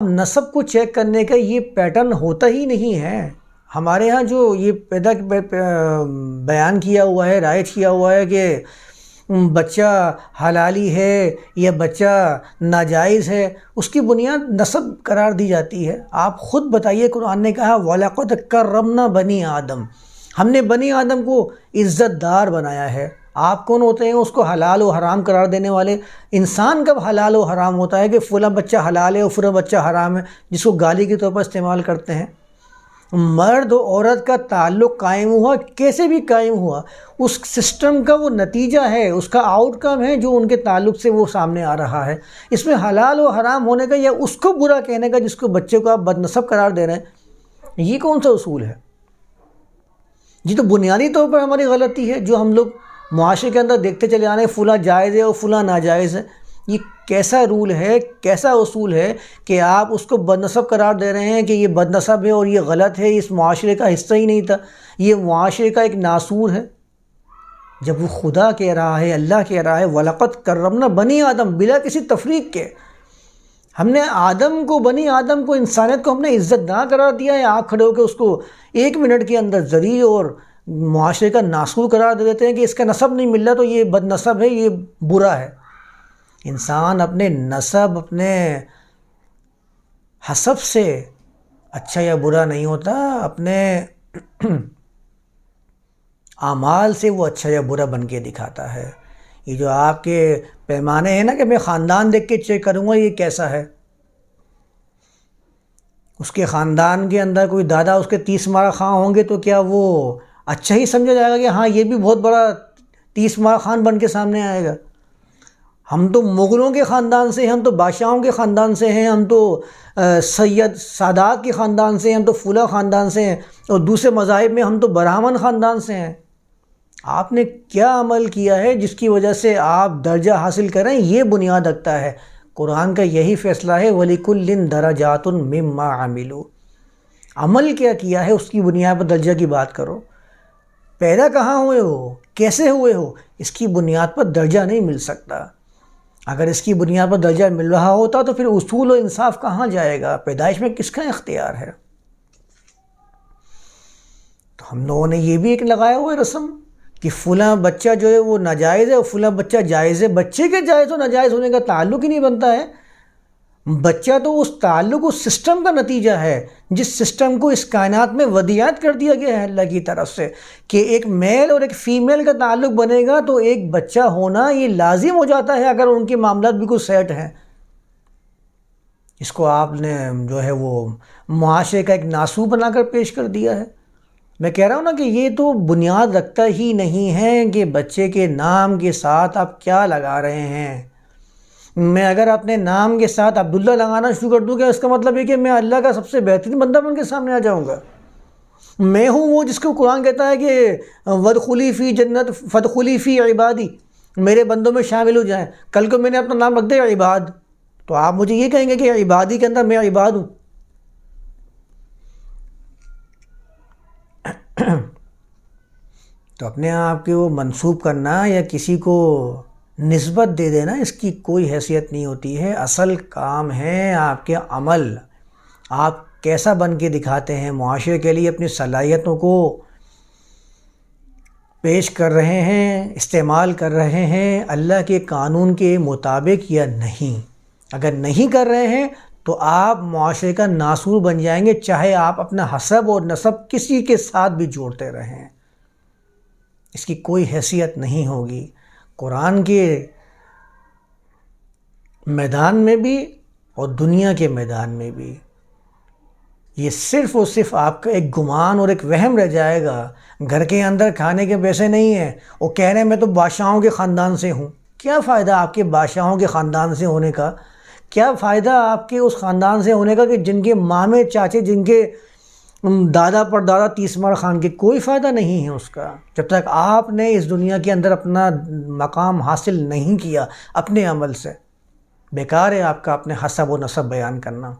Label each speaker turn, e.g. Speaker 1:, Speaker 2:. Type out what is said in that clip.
Speaker 1: نصب کو چیک کرنے کا یہ پیٹرن ہوتا ہی نہیں ہے۔ ہمارے ہاں جو یہ پیدا بیان کیا ہوا ہے رائٹ کیا ہوا ہے کہ بچہ حلالی ہے یا بچہ ناجائز ہے، اس کی بنیاد نصب قرار دی جاتی ہے۔ آپ خود بتائیے، قرآن نے کہا، وَلَقَدْ كَرَّمْنَا بنی آدم ہم نے بنی آدم کو عزت دار بنایا ہے۔ آپ کون ہوتے ہیں؟ اس کو حلال و حرام قرار دینے والے۔ انسان کب حلال و حرام ہوتا ہے کہ فلاں بچہ حلال ہے اور فلاں بچہ حرام ہے، جس کو گالی کے طور پر استعمال کرتے ہیں؟ مرد و عورت کا تعلق قائم ہوا، کیسے بھی قائم ہوا، اس سسٹم کا وہ نتیجہ ہے، اس کا آؤٹ کم ہے جو ان کے تعلق سے وہ سامنے آ رہا ہے۔ اس میں حلال و حرام ہونے کا یا اس کو برا کہنے کا جس کو بچے کو آپ بد نصب قرار دے رہے ہیں، یہ کون سا اصول ہے؟ جی تو بنیادی طور پر ہماری غلطی ہے جو ہم لوگ معاشرے کے اندر دیکھتے چلے آنے فلاں جائز ہے اور فلاں ناجائز ہے۔ یہ کیسا رول ہے، کیسا اصول ہے کہ آپ اس کو بد نصب قرار دے رہے ہیں کہ یہ بد نصب ہے اور یہ غلط ہے، اس معاشرے کا حصہ ہی نہیں تھا۔ یہ معاشرے کا ایک ناسور ہے۔ جب وہ خدا کہہ رہا ہے، اللہ کہہ رہا ہے ولاقت کرمنا بنی آدم بلا کسی تفریق کے۔ ہم نے آدم کو، بنی آدم کو، انسانیت کو ہم نے عزت نہ قرار دیا ہے۔ آپ کھڑے ہو کے اس کو ایک منٹ کے اندر ذریع اور معاشرے کا ناسور قرار دے دیتے ہیں کہ اس کا نصب نہیں مل رہا تو یہ بد نصب ہے، یہ برا ہے۔ انسان اپنے نصب، اپنے حسب سے اچھا یا برا نہیں ہوتا، اپنے اعمال سے وہ اچھا یا برا بن کے دکھاتا ہے۔ یہ جو آپ کے پیمانے ہیں نا کہ میں خاندان دیکھ کے چیک کروں گا، یہ کیسا ہے؟ اس کے خاندان کے اندر کوئی دادا، اس کے تیس مارا خاں ہوں گے تو کیا وہ اچھا ہی سمجھا جائے گا کہ ہاں یہ بھی بہت بڑا تیس مارا خان بن کے سامنے آئے گا۔ ہم تو مغلوں کے خاندان سے ہیں، ہم تو بادشاہوں کے خاندان سے ہیں، ہم تو سید سادات کے خاندان سے ہیں، ہم تو فلاں خاندان سے ہیں۔ اور دوسرے مذاہب میں ہم تو برہمن خاندان سے ہیں۔ آپ نے کیا عمل کیا ہے جس کی وجہ سے آپ درجہ حاصل کریں؟ یہ بنیاد رکھتا ہے۔ قرآن کا یہی فیصلہ ہے ولیک الن درجات مما عاملو عمل کیا کیا ہے، اس کی بنیاد پر درجہ کی بات کرو۔ پیدا کہاں ہوئے ہو؟ کیسے ہوئے ہو؟ اس کی بنیاد پر درجہ نہیں مل سکتا۔ اگر اس کی بنیاد پر درجہ مل رہا ہوتا تو پھر اصول و انصاف کہاں جائے گا؟ پیدائش میں کس کا اختیار ہے؟ تو ہم لوگوں نے یہ بھی ایک لگایا ہوا ہے رسم کہ فلاں بچہ جو ہے وہ ناجائز ہے اور فلاں بچہ جائز ہے۔ بچے کے جائز و ناجائز ہونے کا تعلق ہی نہیں بنتا ہے۔ بچہ تو اس تعلق اس سسٹم کا نتیجہ ہے، جس سسٹم کو اس کائنات میں ودیات کر دیا گیا ہے اللہ کی طرف سے کہ ایک میل اور ایک فیمیل کا تعلق بنے گا تو ایک بچہ ہونا یہ لازم ہو جاتا ہے اگر ان کے معاملات بالکل سیٹ ہیں۔ اس کو آپ نے جو ہے وہ معاشرے کا ایک ناسو بنا کر پیش کر دیا ہے۔ میں کہہ رہا ہوں نا کہ یہ تو بنیاد رکھتا ہی نہیں ہے کہ بچے کے نام کے ساتھ آپ کیا لگا رہے ہیں۔ میں اگر اپنے نام کے ساتھ عبداللہ لگانا شروع کر دوں گا، اس کا مطلب یہ کہ میں اللہ کا سب سے بہترین بندہ بن کے سامنے آ جاؤں گا۔ میں ہوں وہ جس کو قرآن کہتا ہے کہ ود خلیفی جنت فد خلیفی عبادی میرے بندوں میں شامل ہو جائیں۔ کل کو میں نے اپنا نام رکھ دیا، عباد۔ تو آپ مجھے یہ کہیں گے کہ عبادی کے اندر میں عباد ہوں۔ تو اپنے آپ کے وہ منسوب کرنا یا کسی کو نسبت دے دینا، اس کی کوئی حیثیت نہیں ہوتی ہے۔ اصل کام ہے آپ کے عمل۔ آپ کیسا بن کے دکھاتے ہیں؟ معاشرے کے لیے اپنی صلاحیتوں کو پیش کر رہے ہیں، استعمال کر رہے ہیں۔ اللہ کے قانون کے مطابق یا نہیں؟ اگر نہیں کر رہے ہیں تو آپ معاشرے کا ناسور بن جائیں گے، چاہے آپ اپنا حسب اور نصب کسی کے ساتھ بھی جوڑتے رہیں۔ اس کی کوئی حیثیت نہیں ہوگی۔ قرآن کے میدان میں بھی اور دنیا کے میدان میں بھی یہ صرف اور صرف آپ کا ایک گمان اور ایک وہم رہ جائے گا۔ گھر کے اندر کھانے کے پیسے نہیں ہیں۔ وہ کہہ رہے ہیں میں تو بادشاہوں کے خاندان سے ہوں۔ کیا فائدہ آپ کے بادشاہوں کے خاندان سے ہونے کا؟ کیا فائدہ آپ کے اس خاندان سے ہونے کا کہ جن کے مامے، چاچے، جن کے دادا پر دادا تیسمار خان کے کوئی فائدہ نہیں ہے اس کا۔ جب تک آپ نے اس دنیا کے اندر اپنا مقام حاصل نہیں کیا اپنے عمل سے، بیکار ہے آپ کا اپنے حسب و نصب بیان کرنا۔